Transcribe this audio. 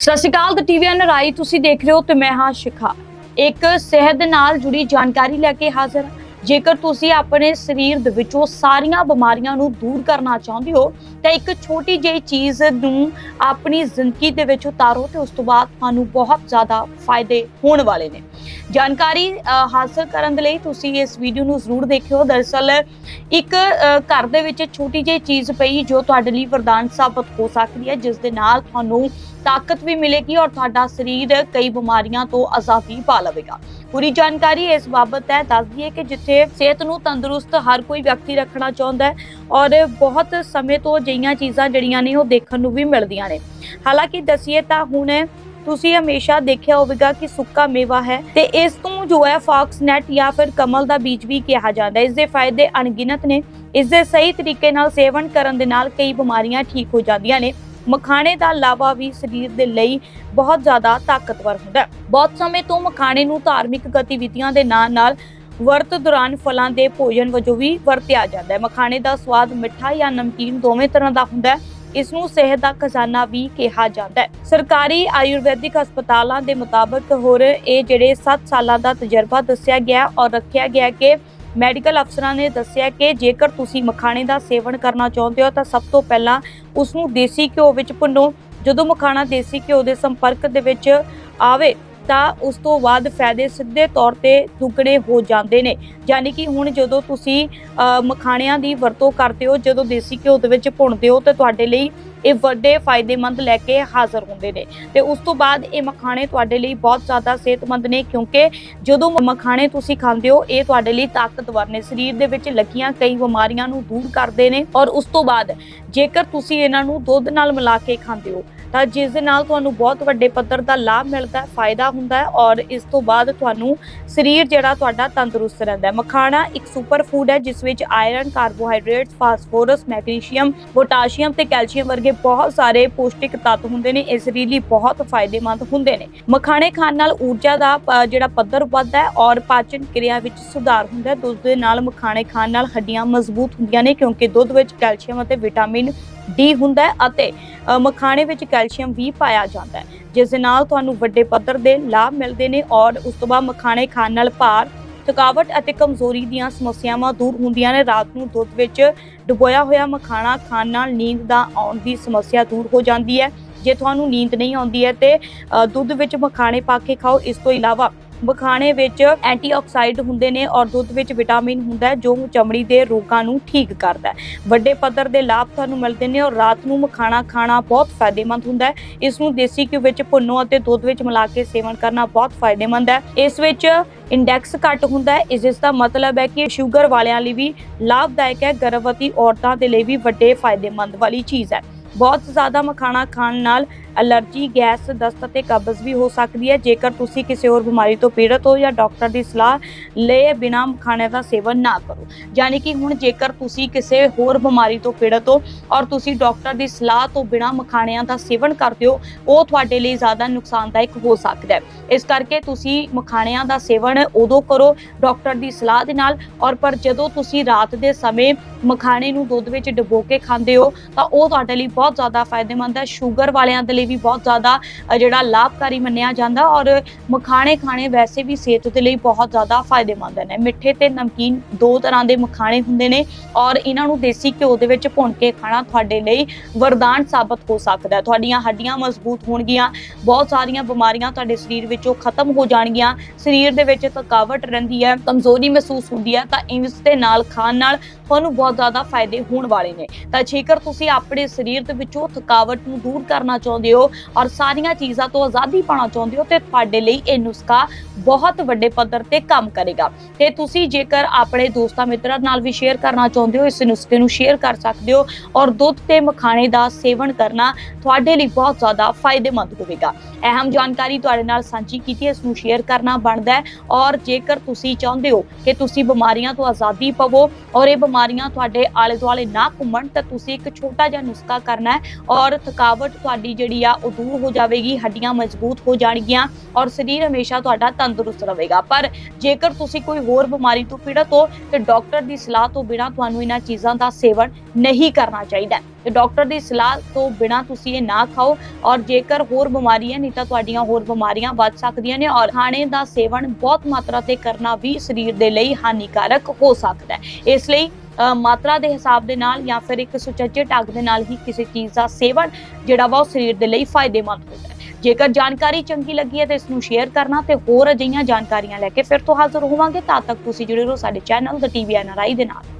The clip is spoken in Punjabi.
ਸਤਿ ਸ਼੍ਰੀ ਅਕਾਲ ਦ ਟੀਵੀਐਨ ਰਾਈ ਤੁਸੀਂ ਦੇਖ ਰਹੇ ਹੋ ਤੇ ਮੈਂ ਹਾਂ ਸ਼ਿਖਾ। ਇੱਕ ਸਿਹਤ ਨਾਲ ਜੁੜੀ ਜਾਣਕਾਰੀ ਲੈ ਕੇ ਹਾਜ਼ਰ ਜੇਕਰ ਤੁਸੀਂ ਆਪਣੇ ਸਰੀਰ ਦੇ ਵਿੱਚੋਂ ਸਾਰੀਆਂ ਬਿਮਾਰੀਆਂ ਨੂੰ ਦੂਰ ਕਰਨਾ ਚਾਹੁੰਦੇ ਹੋ, ਤਾਂ ਇੱਕ ਛੋਟੀ ਜਿਹੀ ਚੀਜ਼ ਨੂੰ ਆਪਣੀ ਜ਼ਿੰਦਗੀ ਦੇ ਵਿੱਚ ਉਤਾਰੋ ਤੇ ਉਸ ਤੋਂ ਬਾਅਦ ਤੁਹਾਨੂੰ ਬਹੁਤ ਜ਼ਿਆਦਾ ਫਾਇਦੇ ਹੋਣ ਵਾਲੇ ਨੇ। ਜਾਣਕਾਰੀ ਹਾਸਲ ਕਰਨ ਦੇ ਲਈ ਤੁਸੀਂ ਇਸ ਵੀਡੀਓ ਨੂੰ ਜ਼ਰੂਰ ਦੇਖਿਓ। ਦਰਅਸਲ, ਇੱਕ ਘਰ ਦੇ ਵਿੱਚ ਛੋਟੀ ਜਿਹੀ ਚੀਜ਼ ਪਈ ਜੋ ਤੁਹਾਡੇ ਲਈ ਵਰਦਾਨ ਸਾਬਤ ਹੋ ਸਕਦੀ ਹੈ, ਜਿਸ ਦੇ ਨਾਲ ਤੁਹਾਨੂੰ ਤਾਕਤ ਵੀ ਮਿਲੇਗੀ ਔਰ ਤੁਹਾਡਾ ਸਰੀਰ ਕਈ ਬਿਮਾਰੀਆਂ ਤੋਂ ਆਜ਼ਾਦੀ ਪਾ ਲਵੇਗਾ। ਪੂਰੀ ਜਾਣਕਾਰੀ ਇਸ ਬਾਬਤ ਹੈ। ਦੱਸਦੀ ਹੈ ਕਿ ਜਿੱਥੇ ਸਿਹਤ ਨੂੰ ਤੰਦਰੁਸਤ ਹਰ ਕੋਈ ਵਿਅਕਤੀ ਰੱਖਣਾ ਚਾਹੁੰਦਾ ਹੈ ਔਰ ਬਹੁਤ ਸਮੇਂ ਤੋਂ ਅਜਿਹੀਆਂ ਚੀਜ਼ਾਂ ਜਿਹੜੀਆਂ ਨੇ ਉਹ ਦੇਖਣ ਨੂੰ ਵੀ ਮਿਲਦੀਆਂ ਨੇ। ਹਾਲਾਂਕਿ ਦਸੀਏ ਤਾਂ ਹੁਣ ਤੁਸੀਂ ਹਮੇਸ਼ਾ ਦੇਖਿਆ ਹੋਵੇਗਾ ਕਿ ਸੁੱਕਾ ਮੇਵਾ ਹੈ ਤੇ ਇਸ ਤੋਂ ਜੋ ਹੈ ਫੌਕਸਨੈਟ ਜਾਂ ਫਿਰ ਕਮਲ ਦਾ ਬੀਜ ਵੀ ਕਿਹਾ ਜਾਂਦਾ ਹੈ। ਇਸ ਦੇ ਫਾਇਦੇ ਅਣਗਿਣਤ ਨੇ। ਇਸ ਦੇ ਸਹੀ ਤਰੀਕੇ ਨਾਲ ਸੇਵਨ ਕਰਨ ਦੇ ਨਾਲ ਕਈ ਬਿਮਾਰੀਆਂ ਠੀਕ ਹੋ ਜਾਂਦੀਆਂ ਨੇ। ਮਖਾਣੇ ਦਾ ਲਾਵਾ ਵੀ ਸਰੀਰ ਦੇ ਲਈ ਬਹੁਤ ਜ਼ਿਆਦਾ ਤਾਕਤਵਰ ਹੁੰਦਾ ਹੈ। ਬਹੁਤ ਸਮੇਂ ਤੋਂ ਮਖਾਣੇ ਨੂੰ ਧਾਰਮਿਕ ਗਤੀਵਿਧੀਆਂ ਦੇ ਨਾਲ ਨਾਲ ਵਰਤ ਦੌਰਾਨ ਫਲਾਂ ਦੇ ਭੋਜਨ ਵਜੋਂ ਵੀ ਵਰਤਿਆ ਜਾਂਦਾ ਹੈ। ਮਖਾਣੇ ਦਾ ਸਵਾਦ ਮਿੱਠਾ ਜਾਂ ਨਮਕੀਨ ਦੋਵੇਂ ਤਰ੍ਹਾਂ ਦਾ ਹੁੰਦਾ ਹੈ। ਇਸ ਨੂੰ ਸਿਹਤ ਦਾ ਖਜ਼ਾਨਾ ਵੀ ਕਿਹਾ ਜਾਂਦਾ ਹੈ। ਸਰਕਾਰੀ ਆਯੁਰਵੈਦਿਕ ਹਸਪਤਾਲਾਂ ਦੇ ਮੁਤਾਬਕ ਹੋਰ ਇਹ ਜਿਹੜੇ 7 ਸਾਲਾਂ ਦਾ ਤਜਰਬਾ ਦੱਸਿਆ ਗਿਆ ਔਰ ਰੱਖਿਆ ਗਿਆ ਕਿ ਮੈਡੀਕਲ ਅਫਸਰਾਂ ਨੇ ਦੱਸਿਆ ਕਿ ਜੇਕਰ ਤੁਸੀਂ ਮਖਾਣੇ ਦਾ ਸੇਵਨ ਕਰਨਾ ਚਾਹੁੰਦੇ ਹੋ ਤਾਂ ਸਭ ਤੋਂ ਪਹਿਲਾਂ ਉਸ ਨੂੰ ਦੇਸੀ ਘਿਓ ਵਿੱਚ ਭੁੰਨੋ। ਜਦੋਂ ਮਖਾਣਾ ਦੇਸੀ ਘਿਓ ਦੇ ਸੰਪਰਕ ਦੇ ਵਿੱਚ ਆਵੇ ਤਾਂ ਉਸ ਤੋਂ ਬਾਅਦ ਫਾਇਦੇ ਸਿੱਧੇ ਤੌਰ ਤੇ ਦੁੱਗਣੇ ਹੋ ਜਾਂਦੇ ਨੇ। ਯਾਨੀ ਕਿ ਹੁਣ ਜਦੋਂ ਤੁਸੀਂ ਮਖਾਣਿਆਂ ਦੀ ਵਰਤੋਂ ਕਰਦੇ ਹੋ, ਜਦੋਂ ਦੇਸੀ ਘਿਓ ਦੇ ਵਿੱਚ ਭੁੰਨਦੇ ਹੋ, ਤਾਂ ਤੁਹਾਡੇ ਲਈ ਇਹ ਵੱਡੇ ਫਾਇਦੇਮੰਦ ਲੈ ਕੇ ਹਾਜ਼ਰ ਹੁੰਦੇ ਨੇ। ਤੇ ਉਸ ਤੋਂ ਬਾਅਦ ਇਹ ਮਖਾਣੇ ਤੁਹਾਡੇ ਲਈ ਬਹੁਤ ਜ਼ਿਆਦਾ ਸਿਹਤਮੰਦ ਨੇ, ਕਿਉਂਕਿ ਜਦੋਂ ਮਖਾਣੇ ਤੁਸੀਂ ਖਾਂਦੇ ਹੋ, ਇਹ ਤੁਹਾਡੇ ਲਈ ਤਾਕਤਵਰ ਨੇ। ਸਰੀਰ ਦੇ ਵਿੱਚ ਲੱਗੀਆਂ ਕਈ ਬਿਮਾਰੀਆਂ ਨੂੰ ਦੂਰ ਕਰਦੇ ਨੇ ਔਰ ਉਸ ਤੋਂ ਬਾਅਦ ਜੇਕਰ ਤੁਸੀਂ ਇਹਨਾਂ ਨੂੰ ਦੁੱਧ ਨਾਲ ਮਿਲਾ ਕੇ ਖਾਂਦੇ ਹੋ ਤਾਂ ਜਿਸ ਦੇ ਨਾਲ ਤੁਹਾਨੂੰ ਬਹੁਤ ਵੱਡੇ ਪੱਧਰ ਦਾ ਲਾਭ ਮਿਲਦਾ ਹੈ ਫਾਇਦਾ ਹੁੰਦਾ ਹੈ ਔਰ ਇਸ ਤੋਂ ਬਾਅਦ ਤੁਹਾਨੂੰ ਸਰੀਰ ਜਿਹੜਾ ਤੁਹਾਡਾ ਤੰਦਰੁਸਤ ਰਹਿੰਦਾ ਹੈ। ਮਖਾਣਾ ਇੱਕ ਸੁਪਰ ਫੂਡ ਹੈ, ਜਿਸ ਵਿੱਚ iron carbohydrates phosphorus magnesium potassium ਤੇ ਕੈਲਸ਼ੀਅਮ ਵਰਗੇ ਬਹੁਤ ਸਾਰੇ ਪੌਸ਼ਟਿਕ ਤੱਤ ਹੁੰਦੇ ਨੇ। ਇਹ ਸਰੀਰ ਲਈ ਬਹੁਤ ਫਾਇਦੇਮੰਦ ਹੁੰਦੇ ਨੇ। ਮਖਾਣੇ ਖਾਣ ਨਾਲ ਊਰਜਾ ਦਾ ਜਿਹੜਾ ਪੱਧਰ ਵੱਧਦਾ ਹੈ ਔਰ ਪਾਚਨ ਕਿਰਿਆ ਵਿੱਚ ਸੁਧਾਰ ਹੁੰਦਾ ਹੈ। ਦੁੱਧ ਦੇ ਨਾਲ ਮਖਾਣੇ ਖਾਣ ਨਾਲ ਹੱਡੀਆਂ ਮਜ਼ਬੂਤ ਹੁੰਦੀਆਂ ਨੇ ਕਿਉਂਕਿ ਦੁੱਧ ਵਿੱਚ ਕੈਲਸ਼ੀਅਮ ਅਤੇ ਵਿਟਾਮਿਨ ਡੀ ਹੁੰਦਾ ਅਤੇ ਮਖਾਣੇ ਵਿੱਚ ਕੈਲਸ਼ੀਅਮ ਵੀ ਪਾਇਆ ਜਾਂਦਾ ਹੈ, ਜਿਸ ਦੇ ਨਾਲ ਤੁਹਾਨੂੰ ਵੱਡੇ ਪੱਧਰ ਦੇ ਲਾਭ ਮਿਲਦੇ ਨੇ ਔਰ ਉਸ ਤੋਂ ਬਾਅਦ ਮਖਾਣੇ ਖਾਣ ਨਾਲ ਭਾਰ, ਥਕਾਵਟ ਅਤੇ ਕਮਜ਼ੋਰੀ ਦੀਆਂ ਸਮੱਸਿਆਵਾਂ ਦੂਰ ਹੁੰਦੀਆਂ ਨੇ। ਰਾਤ ਨੂੰ ਦੁੱਧ ਵਿੱਚ ਡੁਬੋਇਆ ਹੋਇਆ ਮਖਾਣਾ ਖਾਣ ਨਾਲ ਨੀਂਦ ਦਾ ਆਉਣ ਦੀ ਸਮੱਸਿਆ ਦੂਰ ਹੋ ਜਾਂਦੀ ਹੈ। ਜੇ ਤੁਹਾਨੂੰ ਨੀਂਦ ਨਹੀਂ ਆਉਂਦੀ ਹੈ ਤੇ ਦੁੱਧ ਵਿੱਚ ਮਖਾਣੇ ਪਾ ਕੇ ਖਾਓ। ਇਸ ਤੋਂ ਇਲਾਵਾ ਮਖਾਣੇ ਵਿੱਚ ਐਂਟੀਆਕਸਾਈਡ ਹੁੰਦੇ ਨੇ ਔਰ ਦੁੱਧ ਵਿੱਚ ਵਿਟਾਮਿਨ ਹੁੰਦਾ ਜੋ ਚਮੜੀ ਦੇ ਰੋਗਾਂ ਨੂੰ ਠੀਕ ਕਰਦਾ ਹੈ। ਵੱਡੇ ਪੱਧਰ ਦੇ ਲਾਭ ਤੁਹਾਨੂੰ ਮਿਲਦੇ ਨੇ ਔਰ ਰਾਤ ਨੂੰ ਮਖਾਣਾ ਖਾਣਾ ਬਹੁਤ ਫਾਇਦੇਮੰਦ ਹੁੰਦਾ ਹੈ। ਇਸ ਨੂੰ ਦੇਸੀ ਘਿਓ ਵਿੱਚ ਭੁੰਨੋ ਅਤੇ ਦੁੱਧ ਵਿੱਚ ਮਿਲਾ ਕੇ ਸੇਵਨ ਕਰਨਾ ਬਹੁਤ ਫਾਇਦੇਮੰਦ ਹੈ। ਇਸ ਵਿੱਚ ਇੰਡੈਕਸ ਘੱਟ ਹੁੰਦਾ ਹੈ। ਇਸ ਦਾ ਮਤਲਬ ਹੈ ਕਿ ਸ਼ੂਗਰ ਵਾਲਿਆਂ ਲਈ ਵੀ ਲਾਭਦਾਇਕ ਹੈ। ਗਰਭਵਤੀ ਔਰਤਾਂ ਦੇ ਲਈ ਵੀ ਵੱਡੇ ਫਾਇਦੇਮੰਦ ਵਾਲੀ ਚੀਜ਼ ਹੈ। ਬਹੁਤ ਜ਼ਿਆਦਾ ਮਖਾਣਾ ਖਾਣ ਨਾਲ ਅਲਰਜੀ ਗੈਸ, ਦਸਤ ਅਤੇ ਕਬਜ਼ ਵੀ ਹੋ ਸਕਦੀ ਹੈ। ਜੇਕਰ ਤੁਸੀਂ ਕਿਸੇ ਹੋਰ ਬਿਮਾਰੀ ਤੋਂ ਪੀੜਤ ਹੋ ਜਾਂ ਡਾਕਟਰ ਦੀ ਸਲਾਹ ਲਏ ਬਿਨਾਂ ਮਖਾਣੇ ਦਾ ਸੇਵਨ ਨਾ ਕਰੋ। ਯਾਨੀ ਕਿ ਹੁਣ ਜੇਕਰ ਤੁਸੀਂ ਕਿਸੇ ਹੋਰ ਬਿਮਾਰੀ ਤੋਂ ਪੀੜਤ ਹੋ ਔਰ ਤੁਸੀਂ ਡਾਕਟਰ ਦੀ ਸਲਾਹ ਤੋਂ ਬਿਨਾਂ ਮਖਾਣਿਆਂ ਦਾ ਸੇਵਨ ਕਰਦੇ ਹੋ, ਉਹ ਤੁਹਾਡੇ ਲਈ ਜ਼ਿਆਦਾ ਨੁਕਸਾਨਦਾਇਕ ਹੋ ਸਕਦਾ ਹੈ। ਇਸ ਕਰਕੇ ਤੁਸੀਂ ਮਖਾਣਿਆਂ ਦਾ ਸੇਵਨ ਉਦੋਂ ਕਰੋ, ਡਾਕਟਰ ਦੀ ਸਲਾਹ ਦੇ ਨਾਲ ਔਰ ਪਰ ਜਦੋਂ ਤੁਸੀਂ ਰਾਤ ਦੇ ਸਮੇਂ ਮਖਾਣੇ ਨੂੰ ਦੁੱਧ ਵਿੱਚ ਡੁਬੋ ਕੇ ਖਾਂਦੇ ਹੋ, ਤਾਂ ਉਹ ਤੁਹਾਡੇ ਲਈ ਬਹੁਤ ਜ਼ਿਆਦਾ ਫਾਇਦੇਮੰਦ ਹੈ। ਸ਼ੂਗਰ ਵਾਲਿਆਂ ਦੇ ਲਈ ਵੀ ਬਹੁਤ ਜ਼ਿਆਦਾ ਜਿਹੜਾ ਲਾਭਕਾਰੀ ਮੰਨਿਆ ਜਾਂਦਾ ਔਰ ਮਖਾਣੇ ਖਾਣੇ ਵੈਸੇ ਵੀ ਸਿਹਤ ਦੇ ਲਈ ਬਹੁਤ ਜ਼ਿਆਦਾ ਫਾਇਦੇਮੰਦ ਨੇ। ਮਿੱਠੇ ਤੇ ਨਮਕੀਨ ਦੋ ਤਰ੍ਹਾਂ ਦੇ ਮਖਾਣੇ ਹੁੰਦੇ ਨੇ ਔਰ ਇਹਨਾਂ ਨੂੰ ਦੇਸੀ ਘਿਓ ਦੇ ਵਿੱਚ ਭੁੰਨ ਕੇ ਖਾਣਾ ਤੁਹਾਡੇ ਲਈ ਵਰਦਾਨ ਸਾਬਤ ਹੋ ਸਕਦਾ ਹੈ। ਤੁਹਾਡੀਆਂ ਹੱਡੀਆਂ ਮਜ਼ਬੂਤ ਹੋਣਗੀਆਂ, ਬਹੁਤ ਸਾਰੀਆਂ ਬਿਮਾਰੀਆਂ ਤੁਹਾਡੇ ਸਰੀਰ ਵਿੱਚੋਂ ਖਤਮ ਹੋ ਜਾਣਗੀਆਂ। ਸਰੀਰ ਦੇ ਵਿੱਚ ਥਕਾਵਟ ਰਹਿੰਦੀ ਹੈ, ਕਮਜ਼ੋਰੀ ਮਹਿਸੂਸ ਹੁੰਦੀ ਹੈ ਤਾਂ ਇਸ ਦੇ ਨਾਲ ਖਾਣ ਨਾਲ ਤੁਹਾਨੂੰ ਬਹੁਤ ਜ਼ਿਆਦਾ ਫਾਇਦੇ ਹੋਣ ਵਾਲੇ ਨੇ। ਤਾਂ ਜੇਕਰ ਤੁਸੀਂ ਆਪਣੇ ਸਰੀਰ ਦੇ ਵਿੱਚੋਂ ਥਕਾਵਟ ਨੂੰ ਦੂਰ ਕਰਨਾ ਚਾਹੁੰਦੇ ਹੋ ਔਰ ਸਾਰੀਆਂ ਚੀਜ਼ਾਂ ਤੋਂ ਆਜ਼ਾਦੀ ਪਾਉਣਾ ਚਾਹੁੰਦੇ ਹੋ, ਤੇ ਤੁਹਾਡੇ ਲਈ ਇਹ ਨੁਸਖਾ ਬਹੁਤ ਵੱਡੇ ਪੱਧਰ ਤੇ ਕੰਮ ਕਰੇਗਾ। ਤੇ ਤੁਸੀਂ ਜੇਕਰ ਆਪਣੇ ਦੋਸਤਾਂ ਮਿੱਤਰਾਂ ਨਾਲ ਵੀ ਸ਼ੇਅਰ ਕਰਨਾ ਚਾਹੁੰਦੇ ਹੋ, ਇਸ ਨੁਸਖੇ ਨੂੰ ਸ਼ੇਅਰ ਕਰ ਸਕਦੇ ਹੋ ਔਰ ਦੁੱਧ ਤੇ ਮਖਾਣੇ ਦਾ ਸੇਵਨ ਕਰਨਾ ਤੁਹਾਡੇ ਲਈ ਬਹੁਤ ਜ਼ਿਆਦਾ ਫਾਇਦੇਮੰਦ ਹੋਵੇਗਾ। ਅਹਿਮ ਜਾਣਕਾਰੀ ਤੁਹਾਡੇ ਨਾਲ ਸਾਂਝੀ ਕੀਤੀ ਹੈ, ਇਸ ਨੂੰ ਸ਼ੇਅਰ ਕਰਨਾ ਬਣਦਾ ਹੈ ਔਰ ਜੇਕਰ ਤੁਸੀਂ ਚਾਹੁੰਦੇ ਹੋ ਕਿ ਤੁਸੀਂ ਬਿਮਾਰੀਆਂ ਤੋਂ ਆਜ਼ਾਦੀ ਪਵੋ ਔਰ ਇਹ ਬਿਮਾਰੀਆਂ ਤੁਹਾਡੇ ਆਲੇ ਦੁਆਲੇ ਨਾ ਘੁੰਮਣ, ਤਾਂ ਤੁਸੀਂ ਇੱਕ ਛੋਟਾ ਜਿਹਾ ਨੁਸਖਾ ਕਰਨਾ ਹੈ ਔਰ ਥਕਾਵਟ ਤੁਹਾਡੀ ਜਿਹੜੀ ਆ, ਉਹ ਦੂਰ ਹੋ ਜਾਵੇਗੀ, ਹੱਡੀਆਂ ਮਜ਼ਬੂਤ ਹੋ ਜਾਣਗੀਆਂ ਔਰ ਸਰੀਰ ਹਮੇਸ਼ਾ ਤੁਹਾਡਾ ਤੰਦਰੁਸਤ ਰਹੇਗਾ। ਪਰ ਜੇਕਰ ਤੁਸੀਂ ਕੋਈ ਹੋਰ ਬਿਮਾਰੀ ਤੋਂ ਪੀੜਤ ਹੋ, ਤੇ ਡਾਕਟਰ ਦੀ ਸਲਾਹ ਤੋਂ ਬਿਨਾਂ ਤੁਹਾਨੂੰ ਇਹਨਾਂ ਚੀਜ਼ਾਂ ਦਾ ਸੇਵਨ ਨਹੀਂ ਕਰਨਾ ਚਾਹੀਦਾ। ਤੇ ਡਾਕਟਰ ਦੀ ਸਲਾਹ ਤੋਂ ਬਿਨਾ ਤੁਸੀਂ ਇਹ ਨਾ ਖਾਓ ਔਰ ਜੇਕਰ ਹੋਰ ਬਿਮਾਰੀਆਂ, ਨਹੀਂ ਤਾਂ ਤੁਹਾਡੀਆਂ ਹੋਰ ਬਿਮਾਰੀਆਂ ਵੱਧ ਸਕਦੀਆਂ ਨੇ ਔਰ ਖਾਣੇ ਦਾ ਸੇਵਨ ਬਹੁਤ ਮਾਤਰਾ ਤੇ ਕਰਨਾ ਵੀ ਸਰੀਰ ਦੇ ਲਈ ਹਾਨੀਕਾਰਕ ਹੋ ਸਕਦਾ ਹੈ। ਇਸ ਲਈ ਮਾਤਰਾ ਦੇ ਹਿਸਾਬ ਦੇ ਨਾਲ ਜਾਂ ਫਿਰ ਇੱਕ ਸੁਚੱਜੇ ਢੰਗ ਦੇ ਨਾਲ ਹੀ ਕਿਸੇ ਚੀਜ਼ ਦਾ ਸੇਵਨ ਜਿਹੜਾ ਵਾ ਉਹ ਸਰੀਰ ਦੇ ਲਈ ਫਾਇਦੇਮੰਦ ਹੁੰਦਾ ਹੈ। ਜੇਕਰ ਜਾਣਕਾਰੀ ਚੰਗੀ ਲੱਗੀ ਹੈ ਤਾਂ ਇਸ ਨੂੰ ਸ਼ੇਅਰ ਕਰਨਾ ਤੇ ਹੋਰ ਅਜਿਹੀਆਂ ਜਾਣਕਾਰੀਆਂ ਲੈ ਕੇ ਫਿਰ ਤੋਂ ਹਾਜ਼ਰ ਹੋਵਾਂਗੇ। ਤਦ ਤੱਕ ਤੁਸੀਂ ਜੁੜੇ ਰਹੋ ਸਾਡੇ ਚੈਨਲ ਦਾ ਟੀਵੀ ਐਨਆਰਆਈ ਦੇ ਨਾਲ।